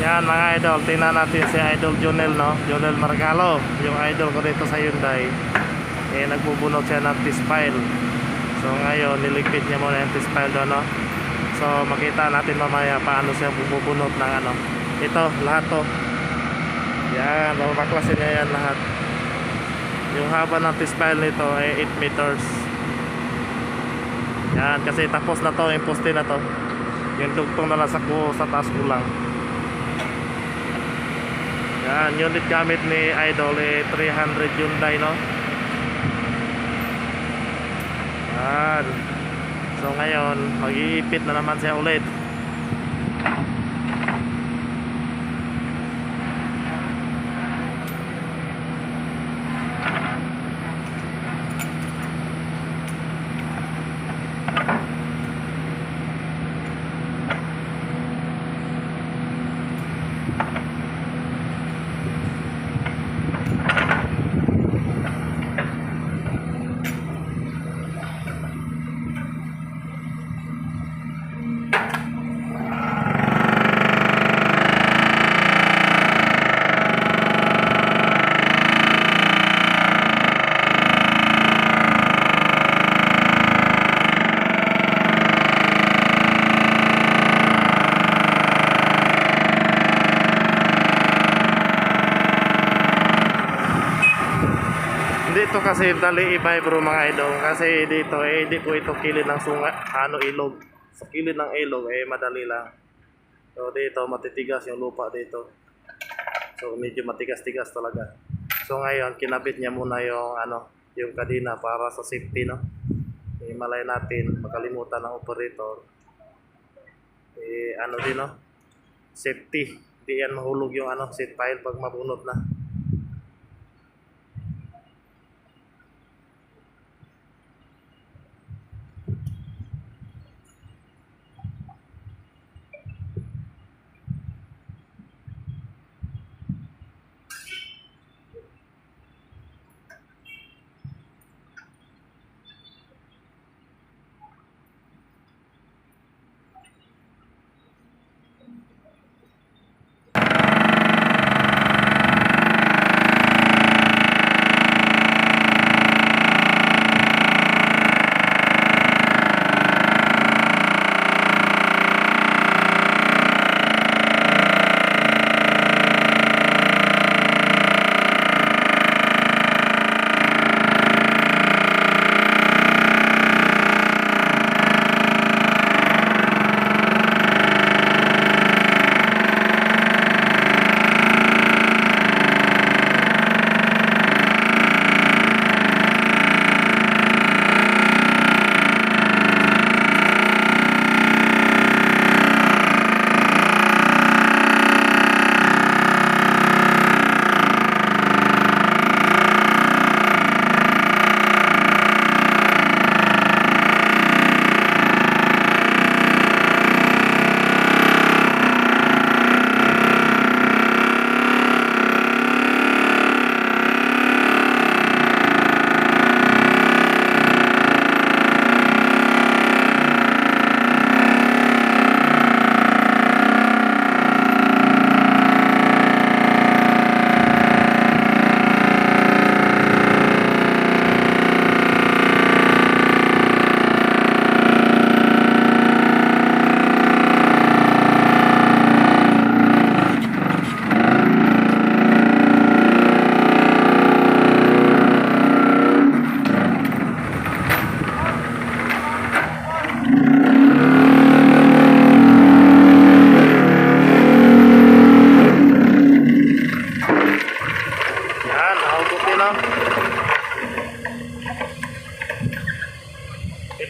Yan mga idol, tingnan natin si Idol Jonel, no? Jonel Margalo, yung idol ko dito sa Hyundai. Eh, nagbubunot siya ng T-Spile. So ngayon, niligpit niya muna yung T-Spile doon, no? So makita natin mamaya paano siya bubunot ng ano. Ito, lahat to. Yan, mapaklasin niya yan lahat. Yung haba ng T-Spile nito ay 8 meters. Yan, kasi tapos na to, yung poste na to. Yung tugtong na lang sa, sa taas ko lang. Yan, unit gamit ni Idol eh, 300 Hyundai, no? Yan. So ngayon, mag-iipit na naman siya ulit. Dito kasi dali iba bro mga idol. Kasi dito eh hindi po ito kilid ng sunga ano ilog. Sa kilid ng ilog eh madali lang. So dito matitigas yung lupa dito. So medyo matigas-tigas talaga. So ngayon kinabit niya muna yung ano yung kadina para sa safety no? Eh, malay natin makalimutan ng operator. Eh ano din no? Safety. Di yan mahulog yung ano seat pile pag mabunot na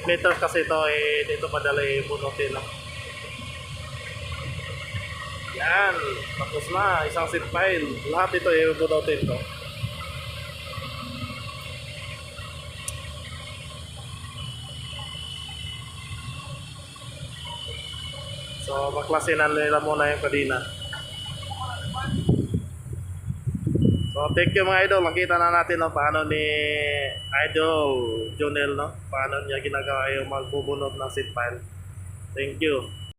8 meters kasi ito eh, dito madali bunutin ah. Yan, tapos na, isang seat pile. Lahat ito eh, bunutin to. So, baklasin nila muna yung kadina. So, thank you mga idol. Nakita na natin no, paano ni Idol Jonel, no? Paano niya ginagawa yung magbubunot ng seat pile. Thank you.